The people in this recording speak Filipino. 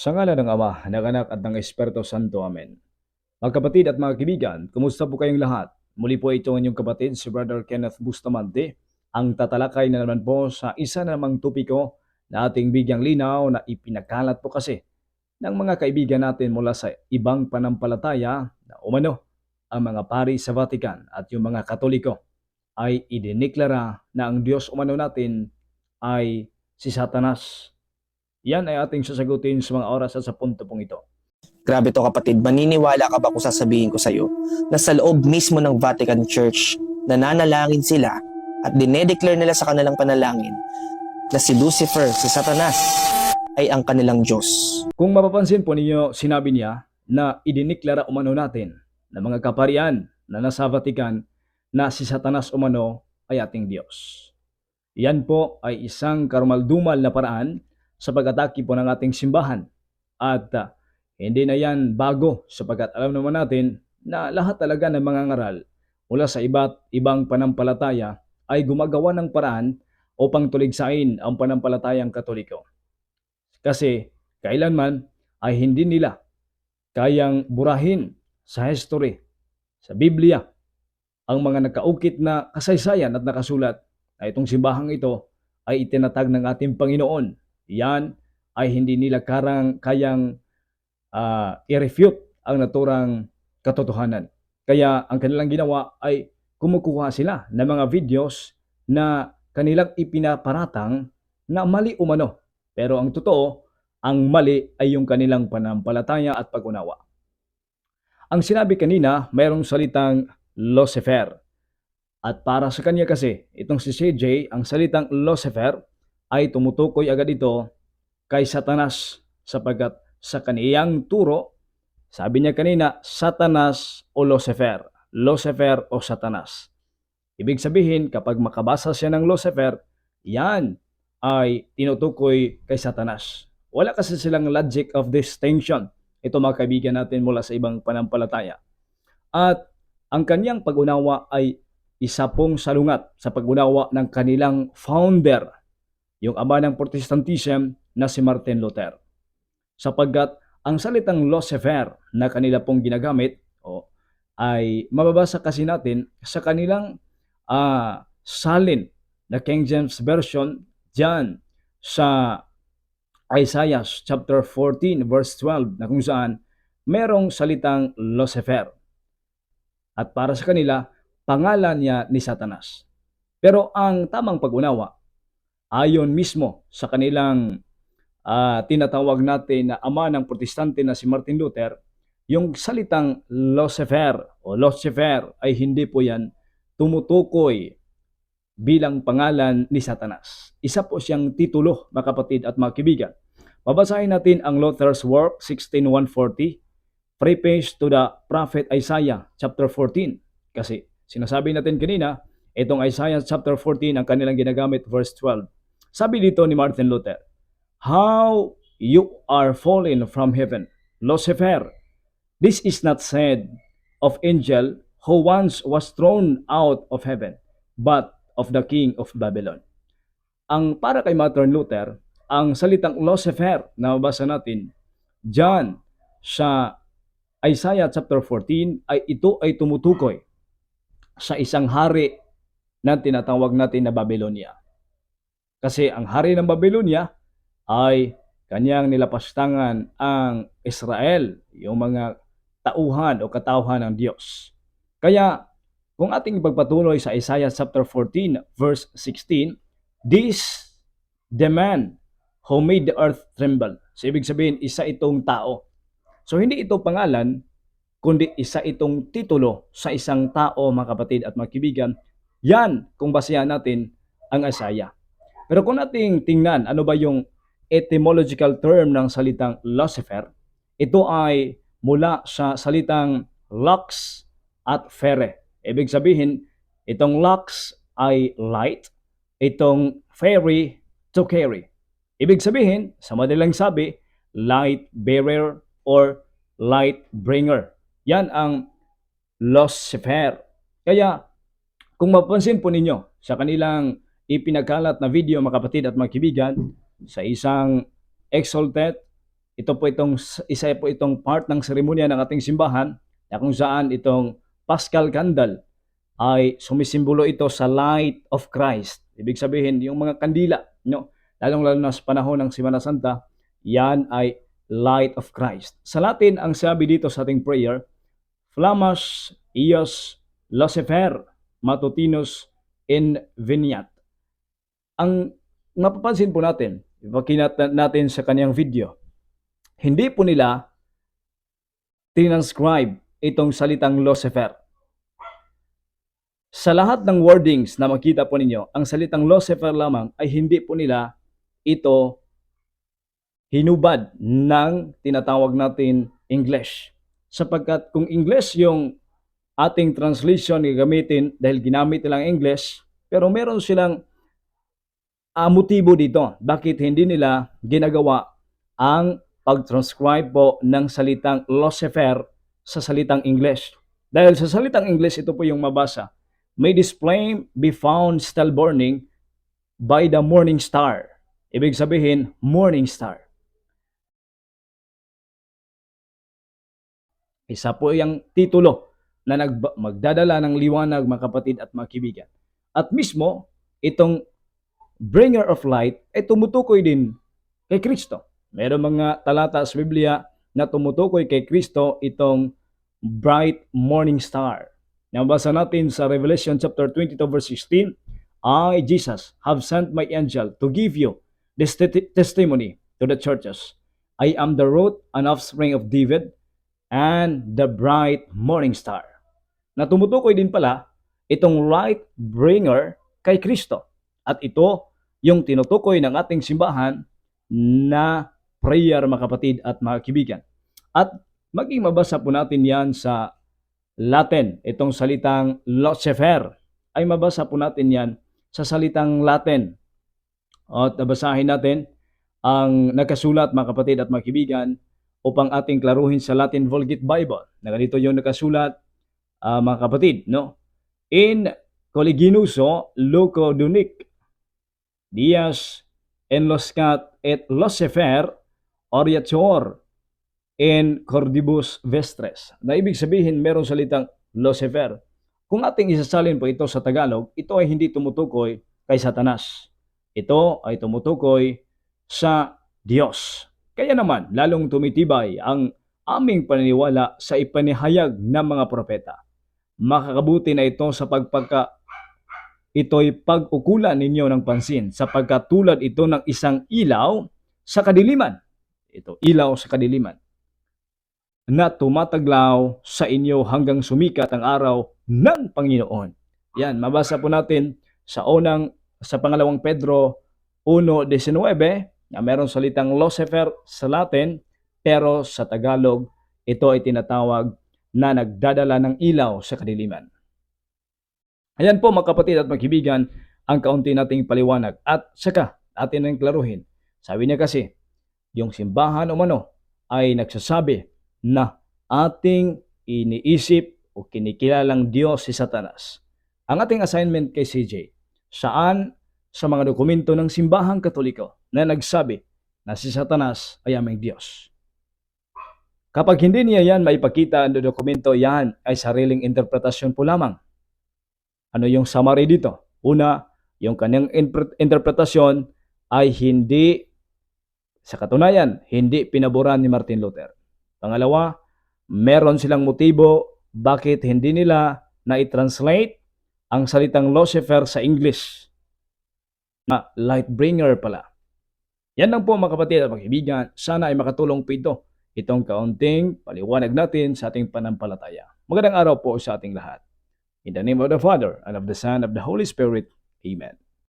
Sa ngala ng Ama, ng Anak at ng Espiritu Santo. Amen. Mga kapatid at mga kaibigan, kumusta po kayong lahat? Muli po ito ang inyong kapatid, si Brother Kenneth Bustamante, ang tatalakay na naman po sa isa na namang tupiko na ating bigyang linaw na ipinakalat po kasi ng mga kaibigan natin mula sa ibang panampalataya na umano ang mga pari sa Vatican at yung mga Katoliko ay idiniklara na ang Diyos umano natin ay si Satanas. Yan ay ating sasagutin sa mga oras at sa punto pong ito. Grabe to kapatid, maniniwala ka ba kung sasabihin ko sa'yo na sa loob mismo ng Vatican Church, nananalangin sila at dinedeclare nila sa kanilang panalangin na si Lucifer, si Satanas, ay ang kanilang Diyos. Kung mapapansin po ninyo, sinabi niya na idiniklara umano natin na mga kaparian na nasa Vatican na si Satanas umano ay ating Diyos. Yan po ay isang karumaldumal na paraan sa pag-atake po ng ating simbahan. At ah, hindi na yan bago sapagkat alam naman natin na lahat talaga ng mga ngaral mula sa iba't ibang panampalataya ay gumagawa ng paraan upang tuligsain ang panampalatayang katoliko. Kasi kailanman ay hindi nila kayang burahin sa history, sa Biblia, ang mga nakaukit na kasaysayan at nakasulat na itong simbahang ito ay itinatag ng ating Panginoon. Yan ay hindi nila karang kayang ah, i-refute ang naturang katotohanan. Kaya ang kanilang ginawa ay kumukuha sila ng mga videos na kanilang ipinaparatang na mali umano. Pero ang totoo, ang mali ay yung kanilang panampalataya at pag-unawa. Ang sinabi kanina, mayroong salitang Lucifer. At para sa kanya kasi, itong si CJ, ang salitang Lucifer ay tumutukoy agad ito kay Satanas sapagkat sa kaniyang turo, sabi niya kanina, Satanas o Lucifer. Lucifer o Satanas. Ibig sabihin, kapag makabasa siya ng Lucifer, yan ay tinutukoy kay Satanas. Wala kasi silang logic of distinction. Ito mga kaibigan natin mula sa ibang panampalataya. At ang kanyang pag-unawa ay isa pong salungat sa pag-unawa ng kanilang founder, yung ama ng Protestantism na si Martin Luther. Sapagkat ang salitang Lucifer na kanila pong ginagamit o ay mababasa kasi natin sa kanilang ah, salin na King James Version dyan sa Isaiah chapter 14 verse 12 na kung saan merong salitang Lucifer. At para sa kanila, pangalan niya ni Satanas. Pero ang tamang pag-unawa, ayon mismo sa kanilang ah, tinatawag natin na ama ng protestante na si Martin Luther, yung salitang Lucifer o Lucifer ay hindi po yan tumutukoy bilang pangalan ni Satanas. Isa po siyang titulo, mga kapatid at mga kibigan. Babasahin natin ang Luther's work, 16140, preface to the prophet Isaiah, chapter 14. Kasi sinasabi natin kanina, itong Isaiah chapter 14 ang kanilang ginagamit, verse 12. Sabi dito ni Martin Luther, How you are fallen from heaven, Lucifer. This is not said of angel who once was thrown out of heaven, but of the king of Babylon. Ang para kay Martin Luther, ang salitang Lucifer na mabasa natin diyan sa Isaiah chapter 14 ay ito ay tumutukoy sa isang hari na tinatawag natin na Babylonia. Kasi ang hari ng Babylonia ay kanyang nilapastangan ang Israel, yung mga tauhan o katauhan ng Diyos. Kaya kung ating ipagpatuloy sa Isaiah chapter 14 verse 16, this the man who made the earth tremble. So ibig sabihin, isa itong tao. So hindi ito pangalan, kundi isa itong titulo sa isang tao, mga kapatid at mga kaibigan. Yan kung basehan natin ang Isaiah. Pero kung nating tingnan, ano ba yung etymological term ng salitang Lucifer? Ito ay mula sa salitang lux at fere. Ibig sabihin, itong lux ay light, itong fairy to carry. Ibig sabihin, sa madalang sabi, light bearer or light bringer. Yan ang Lucifer. Kaya, kung mapansin po ninyo sa kanilang ipinagkalat na video mga kapatid at mga kibigan, sa isang exalted, ito po itong isa po itong part ng seremonya ng ating simbahan na kung saan itong Paschal Candle ay sumisimbolo ito sa light of Christ. Ibig sabihin, yung mga kandila, no? lalong-lalo na sa panahon ng Semana Santa, yan ay light of Christ. Sa Latin, ang sabi dito sa ating prayer, Flammas ios lucifer matutinus in veniat. Ang mapapansin po natin, ipakinat natin sa kanyang video, hindi po nila tinanscribe itong salitang Lucifer. Sa lahat ng wordings na makita po ninyo, ang salitang Lucifer lamang ay hindi po nila ito hinubad ng tinatawag natin English. Sapagkat kung English yung ating translation na gamitin dahil ginamit nilang English, pero meron silang uh, motibo dito. Bakit hindi nila ginagawa ang pag-transcribe po ng salitang Lucifer sa salitang English. Dahil sa salitang English, ito po yung mabasa. May this flame be found still burning by the morning star. Ibig sabihin, morning star. Isa po yung titulo na nag- magdadala ng liwanag mga kapatid at mga kaibigan. At mismo, itong bringer of light ay tumutukoy din kay Kristo. Meron mga talata sa Biblia na tumutukoy kay Kristo itong bright morning star. Nabasa natin sa Revelation chapter 22 verse 16, I, Jesus, have sent my angel to give you this te- testimony to the churches. I am the root and offspring of David and the bright morning star. Na tumutukoy din pala itong light bringer kay Kristo. At ito yung tinutukoy ng ating simbahan na prayer mga kapatid at mga kibigan. At maging mabasa po natin yan sa Latin, itong salitang Lucifer, ay mabasa po natin yan sa salitang Latin. At nabasahin natin ang nakasulat mga kapatid at mga kibigan upang ating klaruhin sa Latin Vulgate Bible. Na ganito yung nakasulat uh, mga kapatid, no? In Coliginuso Loco Dias enloscat et Lucifer oriator in cordibus vestres. Na ibig sabihin meron salitang Lucifer. Kung ating isasalin po ito sa Tagalog, ito ay hindi tumutukoy kay Satanas. Ito ay tumutukoy sa Diyos. Kaya naman, lalong tumitibay ang aming paniniwala sa ipanihayag ng mga propeta. Makakabuti na ito sa pagpagka ito'y pag-ukulan ninyo ng pansin sapagkat tulad ito ng isang ilaw sa kadiliman. Ito, ilaw sa kadiliman na tumataglaw sa inyo hanggang sumikat ang araw ng Panginoon. Yan, mabasa po natin sa unang sa pangalawang Pedro 1.19 na meron salitang Lucifer sa Latin pero sa Tagalog ito ay tinatawag na nagdadala ng ilaw sa kadiliman. Ayan po mga kapatid at magkibigan ang kaunti nating paliwanag at saka atin nang klaruhin. Sabi niya kasi, yung simbahan umano ay nagsasabi na ating iniisip o kinikilalang Diyos si Satanas. Ang ating assignment kay CJ, saan sa mga dokumento ng simbahang katoliko na nagsabi na si Satanas ay aming Diyos. Kapag hindi niya yan maipakita ang dokumento, yan ay sariling interpretasyon po lamang ano yung summary dito? Una, yung kanyang interpretasyon ay hindi, sa katunayan, hindi pinaboran ni Martin Luther. Pangalawa, meron silang motibo bakit hindi nila na-translate ang salitang Lucifer sa English na light bringer pala. Yan lang po mga kapatid at mga kaibigan. Sana ay makatulong po ito. Itong kaunting paliwanag natin sa ating panampalataya. Magandang araw po sa ating lahat. In the name of the Father, and of the Son, and of the Holy Spirit. Amen.